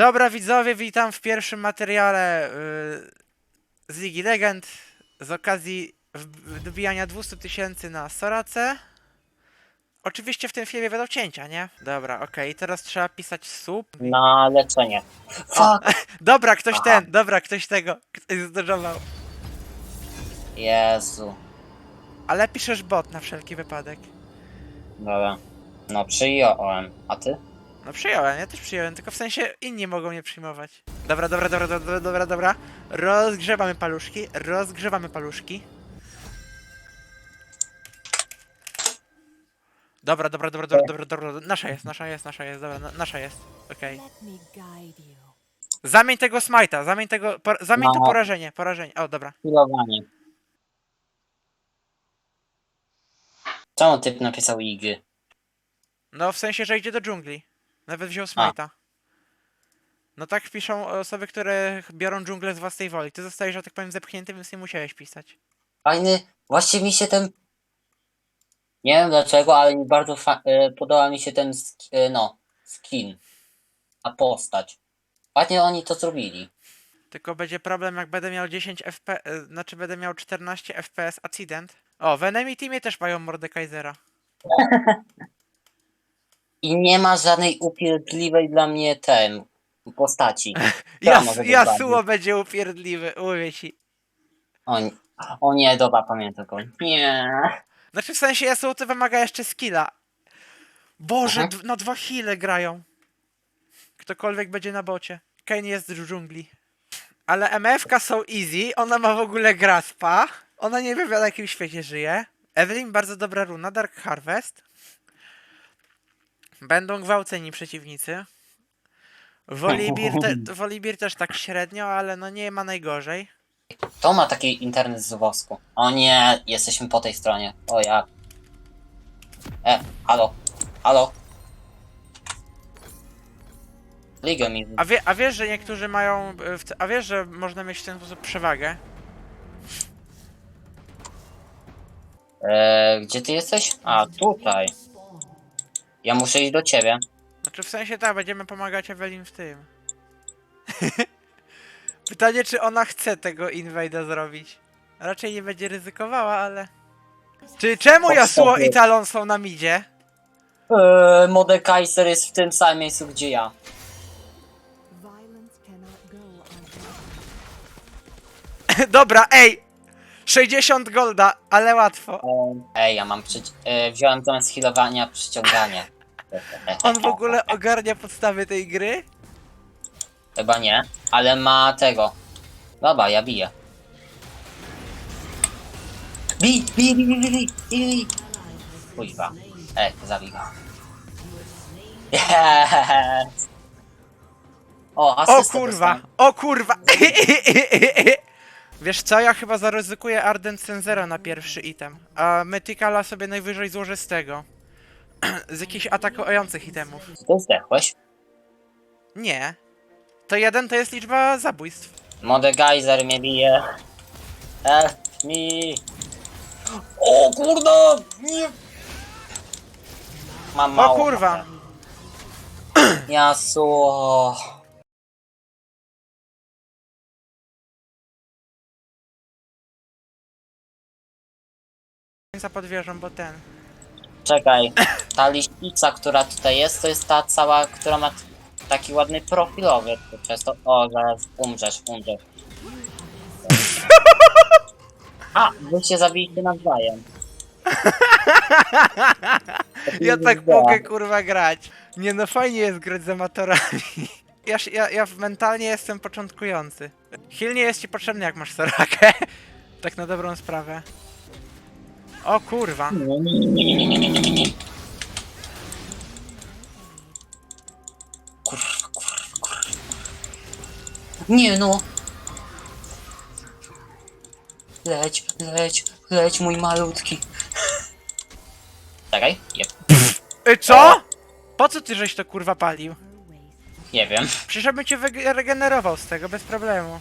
Dobra widzowie, witam w pierwszym materiale yy, z Ligi Legend z okazji dobijania 200 tysięcy na Sorace. Oczywiście w tym filmie będą cięcia, nie? Dobra, okej, teraz trzeba pisać sub. Na leczenie. Fuck! Dobra, ktoś Aha. ten, dobra, ktoś tego, ktoś. Jezu. Ale piszesz bot na wszelki wypadek. Dobra. No przyjąłem. A ty? No przyjąłem, ja też przyjąłem, tylko w sensie inni mogą nie przyjmować. Dobra, dobra, dobra, dobra, dobra, dobra. Rozgrzewamy paluszki, rozgrzewamy paluszki. Dobra, dobra, dobra, dobra, dobra, dobra, dobra. Nasza jest, nasza jest, nasza jest, dobra, na, nasza jest. Okej. Zamień tego smajta, zamień tego, por, zamień to No. porażenie, porażenie. O, dobra. Pilowanie. Czemu typ napisał Ig? No w sensie, że idzie do dżungli. Nawet wziął smajta. No tak piszą osoby, które biorą dżunglę z własnej woli. Ty zostajesz, że tak powiem, zepchnięty, więc nie musiałeś pisać. Fajny. Właśnie mi się ten... Nie wiem dlaczego, ale mi bardzo fa- e, podoba mi się ten sk- e, no, skin. A postać. Ładnie oni to zrobili. Tylko będzie problem, jak będę miał 10 fp, e, znaczy będę miał 14 fps accident. O, w enemy teamie też mają Mordekaisera. I nie ma żadnej upierdliwej dla mnie ten postaci. Jas, może być bardziej. będzie upierdliwy, mówię ci. O, nie- o nie, dobra, pamiętam go. Nie. Znaczy w sensie Yasuo to wymaga jeszcze skilla. Boże, Mhm. d- na dwa heale grają. Ktokolwiek będzie na bocie. Kane jest w dżungli. Ale MF-ka są easy, ona ma w ogóle graspa. Ona nie wie w jakim świecie żyje. Evelyn bardzo dobra runa, Dark Harvest. Będą gwałceni przeciwnicy. Volibear, te, też tak średnio, ale no nie ma najgorzej. To ma taki internet z wosku. O nie, jesteśmy po tej stronie. O ja. E, halo. Halo. Ligę mi. A, wie, a wiesz, że niektórzy mają. e, w te- A wiesz, że można mieć w ten sposób przewagę? E, gdzie ty jesteś? A, tutaj. Ja muszę iść do ciebie. Znaczy w sensie tak, będziemy pomagać Evelyn w tym. Pytanie, czy ona chce tego invade'a zrobić. Raczej nie będzie ryzykowała, ale. Czy czemu sobie. i Talon są na midzie? E, Mordekaiser jest w tym samym miejscu, gdzie ja. Dobra, ej! 60 golda, ale łatwo. Ej, ja mam przyci- e, Wziąłem zamiast healowania przyciąganie. On w ogóle ogarnia podstawy tej gry? Chyba nie, ale ma tego. Dobra, ja biję. Bij, bij, bij, bij, bij, bij, bij. Kuźwa. Ej, zabij go. Yes. O, O asystę kurwa, dostałem. o kurwa! Wiesz co, ja chyba zaryzykuję Ardent Senzera na pierwszy item, a Mythicala sobie najwyżej złożę z tego. z jakichś atakujących itemów. Ty zdechłeś? Nie. To jeden to jest liczba zabójstw. Modegeiser mnie bije. Help me. O kurda! Nie. Mam O mało. kurwa! Yasuo. Za pod wieżą, bo ten. Czekaj, ta liśnica, która tutaj jest, to jest ta cała, która ma t- taki ładny profilowy. Przez to, o, zaraz umrzesz, umrzesz. A, wy się zabiliście nawzajem. Ja tak mogę kurwa grać. Nie no fajnie jest grać z amatorami. Ja, się- ja, ja mentalnie jestem początkujący. Heal nie jest ci potrzebny jak masz Sorakę. Tak na dobrą sprawę. O kurwa. Kurwa, kurwa, kurwa. Nie no. Leć, leć, leć mój malutki. Czekaj, je, Y, co? Po co ty żeś to kurwa palił? Nie wiem. Przecież ja bym cię wyge- regenerował z tego bez problemu.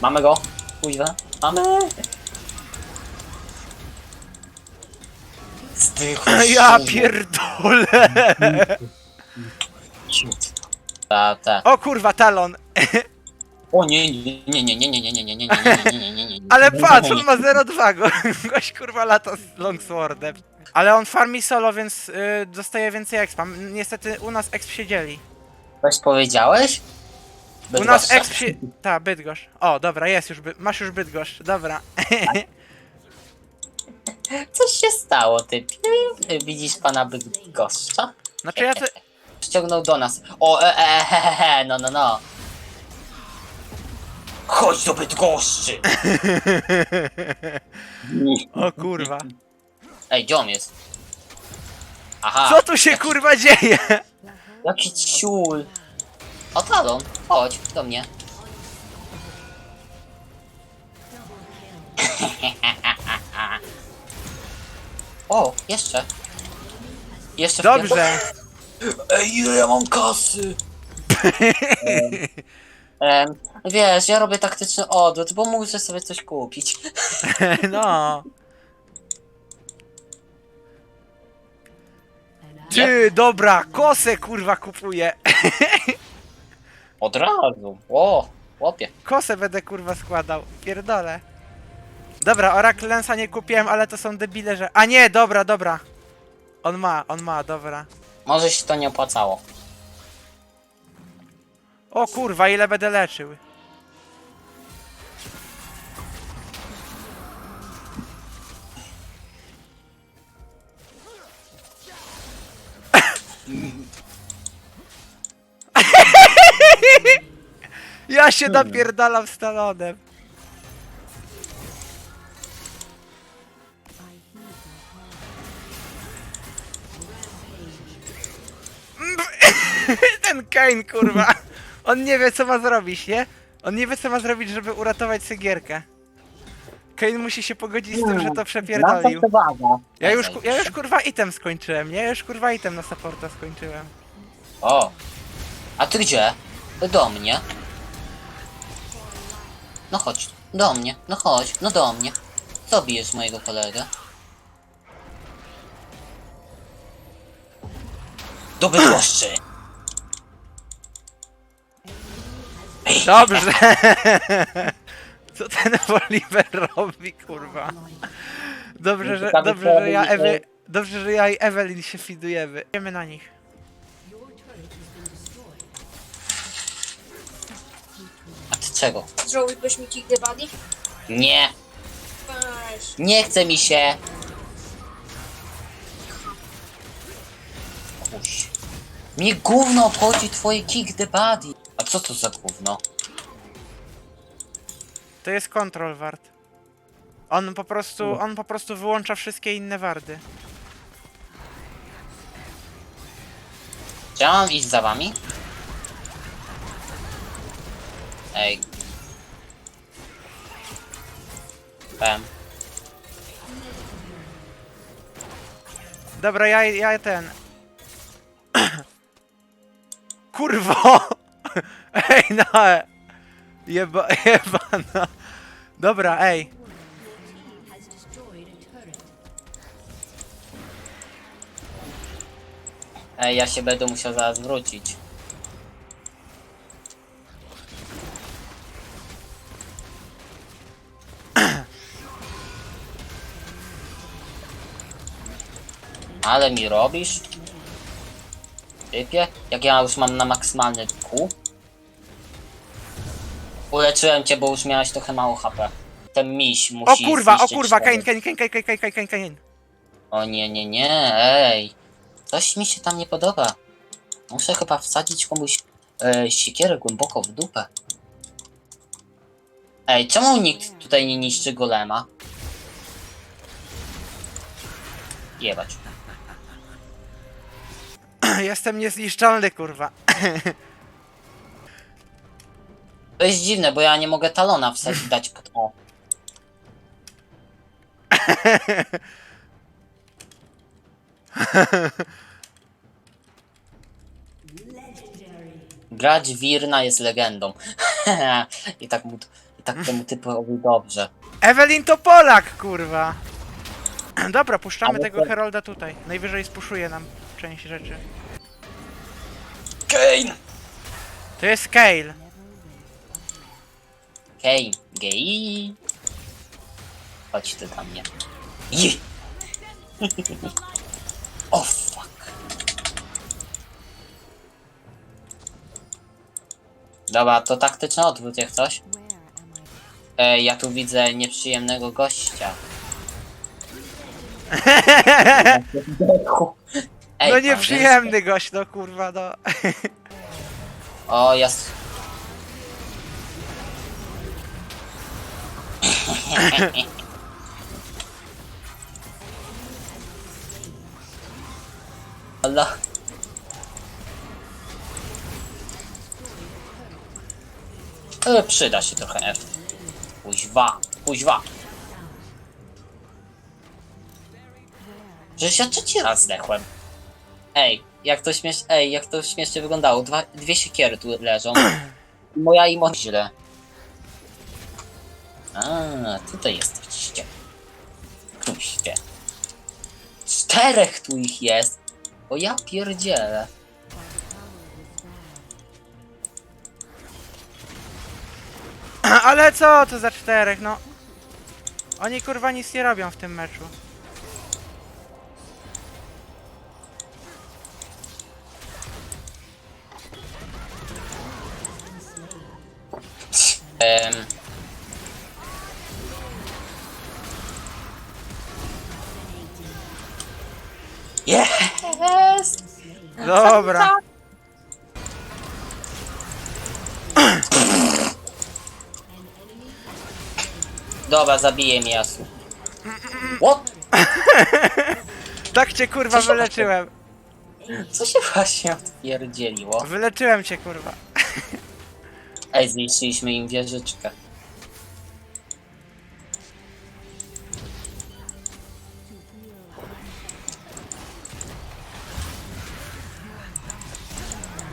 Mamy go? Kuźwa. Mamy. Zdychł Ja pierdolę. Ta, ta. O kurwa, talon! O nie, nie, nie, nie, nie, nie, nie, nie, nie, nie, nie, nie, nie, nie, nie, nie. Ale Nie, patrz, nie, on ma 0,2 go. Gość kurwa lata z longswordem. Ale on farmi solo, więc y, dostaje więcej expa. Niestety u nas exp się dzieli. Coś powiedziałeś? U nas Bydgoszcza? exp się... Ta, Bydgoszcz. O, dobra, jest już, by... masz już Bydgoszcz, dobra. Coś się stało, ty. Widzisz pana Bydgoszcza? Znaczy ja to... Ściągnął do nas. O, e, e, he, he, he, no, no, no. Chodź do Bydgoszczy! O kurwa. Ej, gdzie on jest? Aha, Co tu się kurwa dzieje? jaki ciul. O, talon, chodź do mnie. o, jeszcze. Jeszcze w Dobrze. Ej, ile ja mam kasy? Em, wiesz, ja robię taktyczny odwrót, bo muszę sobie coś kupić. No. Ty, dobra, kosę kurwa kupuję. Od razu. O, chłopie. Kosę będę kurwa składał. Pierdolę. Dobra, Oracle Lensa nie kupiłem, ale to są debile, że... A nie, dobra, dobra. On ma, on ma, dobra. Może się to nie opłacało. O kurwa, ile będę leczył. Ja się napierdalam stalonem. Ten Kane, kurwa. On nie wie, co ma zrobić, nie? On nie wie, co ma zrobić, żeby uratować Sygierkę. Kane musi się pogodzić z tym, że to przepierdolił. Ja już, ku- ja już kurwa item skończyłem, nie? Ja już kurwa item na supporta skończyłem. O. A ty gdzie? Do mnie. No chodź, do mnie, no chodź, no do mnie. Co bijesz mojego kolegę? Do Bydgoszczy! Dobrze! Co ten Oliver robi, kurwa? Dobrze, że, dobrze, że ja Ewy... Dobrze, że ja i Evelyn się fidujemy. Idziemy na nich. A ty czego? Zrobiłbyś mi kick the body? Nie, Weź. nie chce mi się. Kuś. Mi gówno obchodzi twoje kick the body. A co to za gówno? To jest control ward. On po prostu, on po prostu wyłącza wszystkie inne wardy. Czy ja mam iść za wami? Ej. Pem. Dobra, ja, ja ten... Kurwo! Ej, no! Jeba, jebana. Dobra, ej. Ej, ja się będę musiał zaraz wrócić. Ale mi robisz? Typie? Jak ja już mam na maksymalny Q? Uleczyłem cię, bo już miałeś trochę mało HP. Ten miś O musi kurwa, o zniszczyć kurwa, człowieka. Kane, Kane, Kane, Kane, Kane, Kane, Kane, Kane. O nie, nie, nie, ej. Coś mi się tam nie podoba. Muszę chyba wsadzić komuś e, siekierę głęboko w dupę. Ej, czemu nikt tutaj nie niszczy golema? Jebać. Jestem niezniszczalny, kurwa. To jest dziwne, bo ja nie mogę talona wsadzić, dać pod o. Grać Wirna jest legendą. I tak mu, i tak temu typowi dobrze. Evelyn to Polak, kurwa. Dobra, puszczamy Ale tego to- Herolda tutaj. Najwyżej spuszuje nam część rzeczy. Kane! To jest Kale. Hej, gej. Chodź ty do mnie. Je. O fuck. Dobra, to taktyczny odwrót jak coś. E, ja tu widzę nieprzyjemnego gościa. Ej, No pan nieprzyjemny gość, no kurwa, no. O, ja... Allah. E, przyda się trochę F. Kuźwa, kuźwa. Przecież ja trzeci raz zdechłem. Ej, jak to śmiesz... Ej, jak to śmiesznie wyglądało. Dwa, dwie siekiery tu leżą. Moja i moja źle. A, tutaj jesteście. Kuźwie. Czterech tu ich jest. O ja pierdzielę. Ale co to za czterech, no. Oni kurwa nic nie robią w tym meczu. Em. Jest! Dobra. Dobra, zabiję mi Jasu. What? Tak cię kurwa Co się wyleczyłem. Co się właśnie odpierdzieliło? Wyleczyłem cię kurwa. Ej, zniszczyliśmy im wieżyczkę.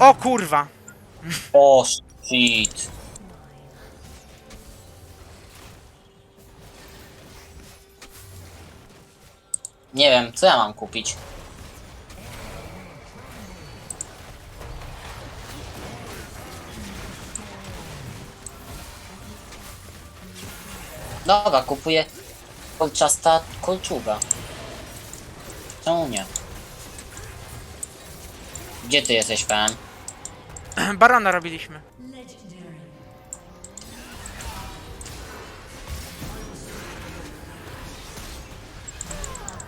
O kurwa. O, shit. Nie wiem, co ja mam kupić. Dobra, kupuję kolczasta kolczuga. Czemu nie? Gdzie ty jesteś, fan? Barona robiliśmy.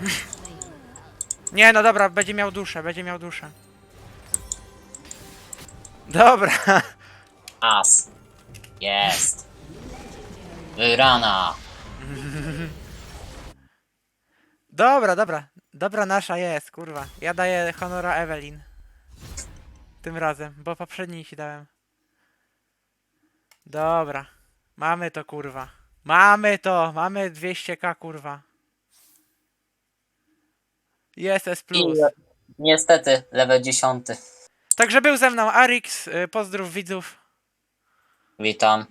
Nie, no dobra, będzie miał duszę, będzie miał duszę. Dobra. As. Jest. Wyrana. Dobra, dobra. Dobra nasza jest, kurwa. Ja daję honora Evelyn. Tym razem, bo poprzedniej ci dałem. Dobra. Mamy to, kurwa. Mamy to! Mamy 200k, kurwa. Jest S+. I niestety, level 10. Także był ze mną Arix. y, Pozdrów widzów. Witam.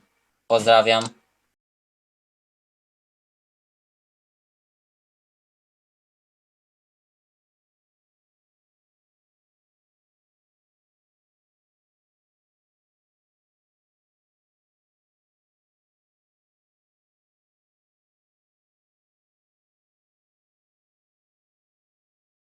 Pozdrawiam.